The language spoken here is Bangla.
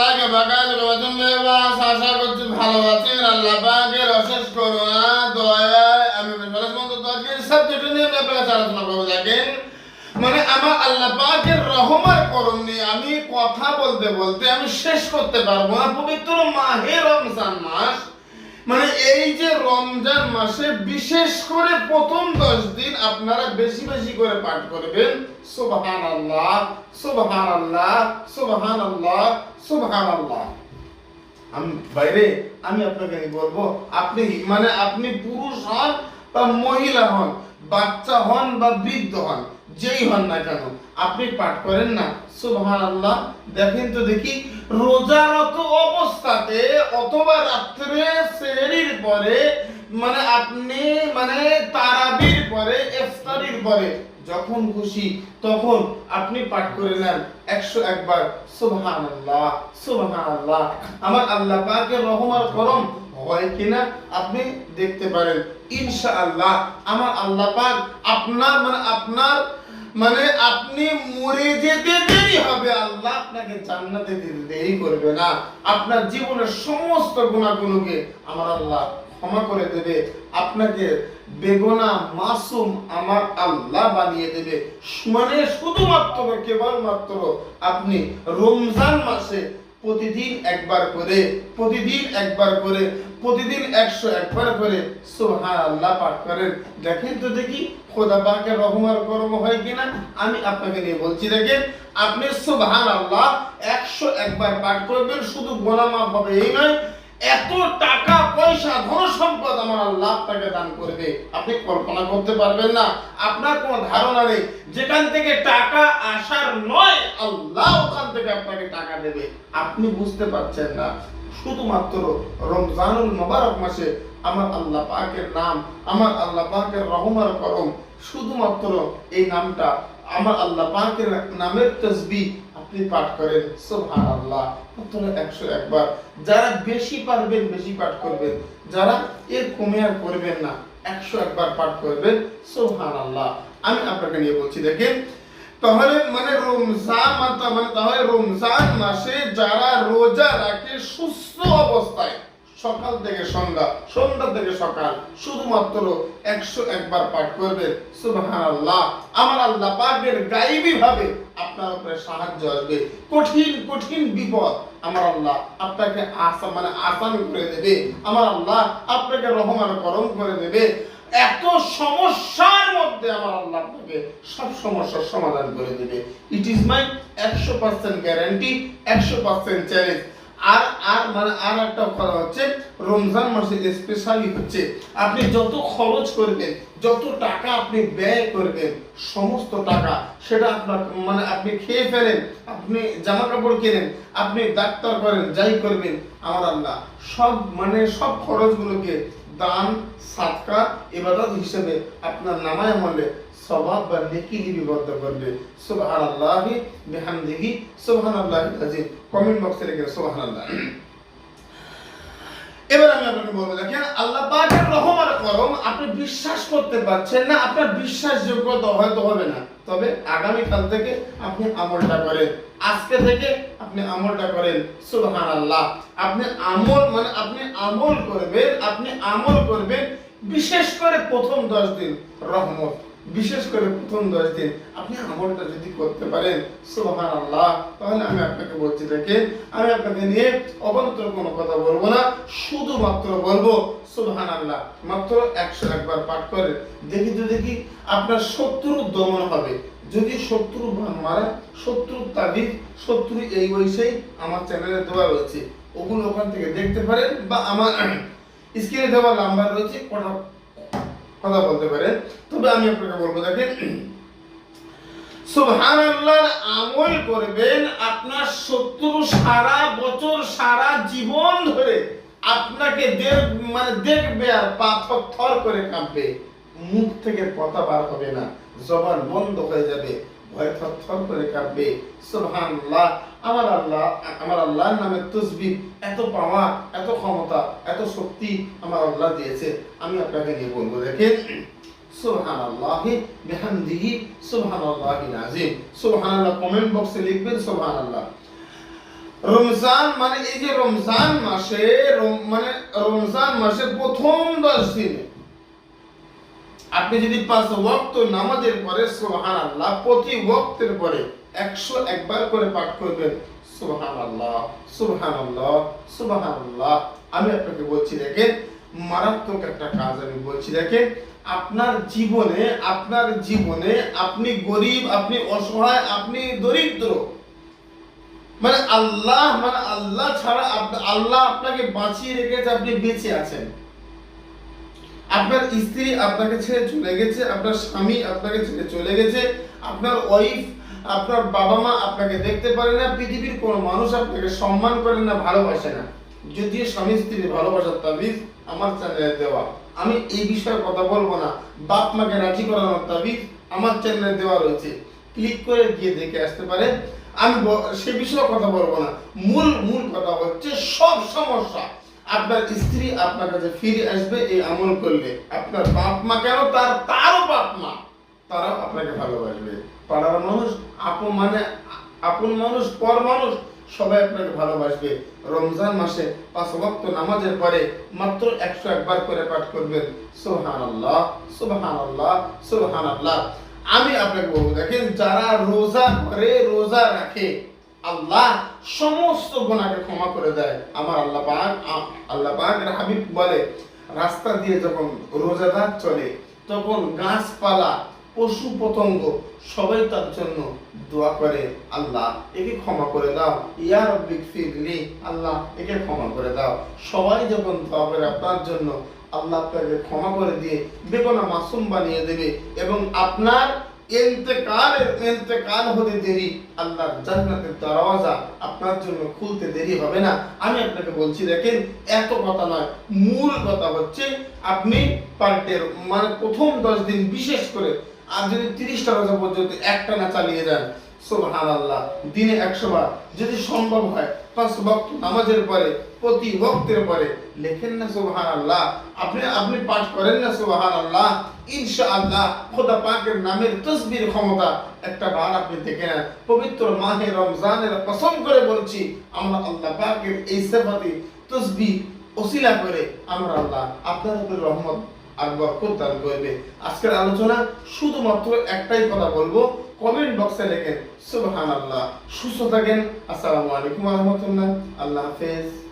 আল্লাহকে বাকাল রজন দেবা আশা করছি, ভালো আছেন আল্লাহ পাকের অশেষ করুণা, দয়া, আমি বেশালাস মতো আজকে সাবজেক্ট নিয়ে আমি আপনার কাছে আলোচনা করব দেখেন। মানে আমার আল্লাহ পাকের রহমার করণ নিয়ে আমি কথা বলতে বলতে আমি শেষ করতে পারব না, পবিত্র মাহে রমজান মাস। মানে এই যে রমজান মাসে বিশেষ করে প্রথম দশ দিন আপনারা বেশি বেশি করে পাঠ করবেন সুবহান আল্লাহ সুবহান আল্লাহ সুবহান আল্লাহ সুবহান আল্লাহ আমি বাইরে, আমি আপনাকে বলব, আপনি মানে আপনি পুরুষ হন বা মহিলা হন, বাচ্চা হন বা বৃদ্ধ হন যেই হন না কেন, আপনি পাঠ করেন না? সুবহান আল্লাহ দেখেন তো দেখি রোজারত অবস্থাতে অথবা রাত্রে সেহরির পরে মানে আপনি মানে তারাবির পরে, ইফতারির পরে, যখন খুশি তখন আপনি পাঠ করে নেন একশো একবার। সুবহান আল্লাহ সুবহান আল্লাহ আমার আল্লাহ পাকের রহমার করম হয় কিনা আপনি দেখতে পারেন। ইনশাআল্লাহ, আমার আল্লাহ পাক আপনার মানে আপনার মানে আপনি মরে যেতে দেরি হবে, আল্লাহ আপনাকে জান্নাতে দিতে দেরি করবে না। আপনার জীবনের সমস্ত গুণাগুলোকে আমার আল্লাহ ক্ষমা করে দেবে। আপনাকে বেগুনা, মাসুম আমার আল্লাহ বানিয়ে দেবে। মানে শুধুমাত্র, কেবলমাত্র আপনি রমজান মাসে প্রতিদিন একবার করে, প্রতিদিন একবার করে, প্রতিদিন একশো একবার করে সোহা আল্লাহ পাঠ করেন। দেখেন তো দেখি, খোদা রহমার কর্ম হয় কিনা? আমি আপনাকে নিয়ে বলছি, দেখেন, আপনি সোহান আল্লাহ একশো একবার পাঠ করবেন, শুধু গোলামা হবে, এই নয় এত টাকা, পয়সা ধন সম্পদ আমার আল্লাহ আপনাকে দান করবে। আপনি কল্পনা করতে পারবেন না। আপনার কোনো ধারণা নেই। যেখান থেকে টাকা আসার নয়, আল্লাহ ওখান থেকে আপনাকে টাকা দেবে। আপনি বুঝতে পারছেন না। শুধুমাত্র রমজানুল মোবারক মাসে আমার আল্লাহ পাকের নাম, আমার আল্লাহ পাকের রহমার করম, শুধুমাত্র এই নামটা আমার আল্লাহ পাকের নামের তসবি আপনি পাঠ করেন, সুবহানাল্লাহ। মাত্র 100 একবার। যারা বেশি পারবেন, বেশি পাঠ করবেন। যারা এর কমে আর করবেন না 100 একবার পাঠ করবেন, সুবহানাল্লাহ। আমি আপনাকে নিয়ে বলছি, দেখেন, তাহলে মানে রমজান মানে তাহলে রমজান মাসে যারা রোজা রাখে সুস্থ অবস্থায় সকাল থেকে সন্ধ্যা সন্ধ্যা থেকে সকাল, শুধুমাত্র একশো একবার পাঠ করবে। সুবহান আল্লাহ আমার আল্লাহ পাকের গাইবী ভাবে আপনার উপরে সাহায্য আসবে। কঠিন কঠিন বিপদ আমার আল্লাহ আপনাকে আসা মানে আসান করে দেবে। আমার আল্লাহ আপনাকে রহমান করম করে দেবে। এত সমস্যার মধ্যে আমার আল্লাহ আপনাকে সব সমস্যার সমাধান করে দেবে। ইট ইজ মাই একশো পার্সেন্ট গ্যারান্টি একশো পার্সেন্ট চ্যালেঞ্জ আর আর মানে আর একটা কথা হচ্ছে, রমজান মাসে স্পেশালি হচ্ছে, আপনি যত খরচ করবেন, যত টাকা আপনি ব্যয় করবেন, সমস্ত টাকা, সেটা আপনার মানে আপনি খেয়ে ফেলেন, আপনি জামা কাপড় কেনেন, আপনি ডাক্তার করেন, যাই করবেন, আমার আল্লাহ, সব মানে সব খরচগুলোকে দান, সাদকা, ইবাদত হিসেবে আপনার নামায় আমলে সবাব বা নেকি লিপিবদ্ধ করবে। বিহামদিহি সুবহানাল্লাহি আজিম কমেন্ট বক্সে লিখে সুবহানাল্লাহ। এবার আমি আপনাকে বলব, দেখেন, আল্লাহ পাকের করম আপনি বিশ্বাস করতে পারছেন না, আপনার বিশ্বাসযোগ্যতা হয়তো হবে না। তবে আগামী কাল থেকে আপনি আমলটা করেন। আজকে থেকে আপনি আমলটা করেন সুবহান আল্লাহ আপনি আমল মানে আপনি আমল করবেন, আপনি আমল করবেন, বিশেষ করে প্রথম দশ দিন রহমত। বিশেষ করে প্রথম দশ দিন আপনি আমলটা যদি করতে পারেন সুবহান আল্লাহ তাহলে আমি আপনাকে বলছি, দেখেন, আমি আপনাকে নিয়ে অবন্তর কোনো কথা বলব না, শুধুমাত্র বলব সুবহান আল্লাহ মাত্র একশো একবার পাঠ করেন। দেখি তো দেখি আপনার শত্রু দমন হবে। যদি শত্রু মারা শত্রু তাবিজ, শত্রু এই বয়সেই আমার চ্যানেলে দেওয়া রয়েছে। ওগুলো ওখান থেকে দেখতে পারেন, বা আমার স্ক্রিনে দেওয়া নাম্বার রয়েছে কথা বলতে পারেন তবে আমি আপনাকে বলব, দেখেন আমল করবেন আপনার শত্রু সারা বছর সারা জীবন ধরে আপনাকে মানে দেখবে আর পা থর করে কাঁপবে। মুখ থেকে কথা বার হবে না, জবান বন্ধ হয়ে যাবে, ভয় থর থর করে কাঁপবে। সুবহানাল্লাহ আমার আল্লাহ, আমার আল্লাহর নামে তসবিহ, এত পাওয়া, এত ক্ষমতা, এত শক্তি আমার আল্লাহ দিয়েছে। আমি আপনাকে নিয়ে বলব, দেখেন কমেন্ট বক্সে লিখবেন রমজান মানে এই যে রমজান মাসে মানে রমজান মাসের প্রথম দশ দিনে। আপনি যদি পাঁচ ওয়াক্ত নামাজের পরে সুবহান আল্লাহ প্রতি ওয়াক্তের পরে একশো একবার করে পাঠ করবেন। সুবহান আল্লাহ সুবহান আল্লাহ সুবহান আল্লাহ আমি আপনাকে বলছি, দেখেন, মারাত্মক একটা কাজ আমি বলছি, দেখেন, আপনার জীবনে আপনার জীবনে আপনি গরিব, আপনি অসহায়, আপনি দরিদ্র। মানে আল্লাহ মানে আল্লাহ ছাড়া আল্লাহ আপনাকে বাঁচিয়ে রেখেছে, আপনি বেঁচে আছেন। আপনার স্ত্রী আপনাকে ছেড়ে চলে গেছে, আপনার স্বামী আপনাকে ছেড়ে চলে গেছে, আপনার ওয়াইফ আপনার বাবা মা আপনাকে দেখতে পারে না, পৃথিবীর কোনো মানুষ আপনাকে সম্মান করে না, ভালোবাসে না। যদিও স্বামী স্ত্রীর ভালোবাসার তাবিজ আমার চ্যানেলে দেওয়া। আমি এই বিষয়ে কথা বলব না। বাপ মাকে রাজি করানোর তাবিজ আমার চ্যানেলে দেওয়া রয়েছে। ক্লিক করে গিয়ে দেখে আসতে পারে। আমি সে বিষয়ে কথা বলব না। মূল মূল কথা হচ্ছে সব সমস্যা। আপনার স্ত্রী আপনার কাছে ফিরে আসবে, এই আমল করলে। আপনার বাপ মা কেন? তার, তারও বাপ মা। তারাও আপনাকে ভালোবাসবে। পাড়ার মানুষ আপন মানে আপন মানুষ, পর মানুষ সবাই আপনাকে ভালোবাসবে। রমজান মাসে পাঁচ ওয়াক্ত নামাজের পরে মাত্র একশো একবার করে পাঠ করবেন। সুবহান আল্লাহ সুবহান আল্লাহ সুবহান আল্লাহ আমি আপনাকে বলব, দেখেন যারা রোজা করে, রোজা রাখে, আল্লাহ সমস্ত গুণাকে ক্ষমা করে দেয়। আমার আল্লাহ পাক আল্লাহ পাক হাবিব বলে, রাস্তা দিয়ে যখন রোজাদার চলে, তখন গাছপালা পশু পতঙ্গ, সবাই তার জন্য দোয়া করে, আল্লাহ, একে ক্ষমা করে দাও। ইয়া রব্বিক ফিরলি আল্লাহ, একে ক্ষমা করে দাও। সবাই যখন দোয়া করে আপনার জন্য, আল্লাহ আপনাকে ক্ষমা করে দিয়ে বেগুনা মাসুম বানিয়ে দেবে এবং আপনার ইন্তেকালের, ইন্তেকাল হতে দেরি, আল্লাহর জান্নাতের দরওয়াজা আপনার জন্য খুলতে দেরি হবে না। আমি আপনাকে বলছি, দেখেন, এত কথা নয়। মূল কথা হচ্ছে, আপনি পাল্টের মানে প্রথম দশ দিন বিশেষ করে আর যদি তিরিশটা রোজা পর্যন্ত একটা না চালিয়ে যান সুবহান আল্লাহ দিনে একশো বার যদি সম্ভব হয়, পাঁচ বক্ত নামাজের পরে, প্রতি বক্তের পরে লেখেন না সুবহান আল্লাহ আপনি আপনি পাঠ করেন না সুবহান আল্লাহ ইনশাআল্লাহ খোদা পাকের নামের তসবির ক্ষমতা একটা বার আপনি দেখে নেন। পবিত্র মাহে রমজানের কসম করে বলছি, আমরা আল্লাহ পাকের এই সেফাতি তসবি ওসিলা করে আমরা আল্লাহ আপনার উপর রহমত আর বরকত দান করবে আজকের আলোচনা শুধুমাত্র একটাই কথা বলব কমেন্ট বক্সে লেখেন, সুবহানাল্লাহ। সুস্থ থাকেন। আসসালামু আলাইকুম রাহমাতুল্লাহ। আল্লাহ হাফেজ।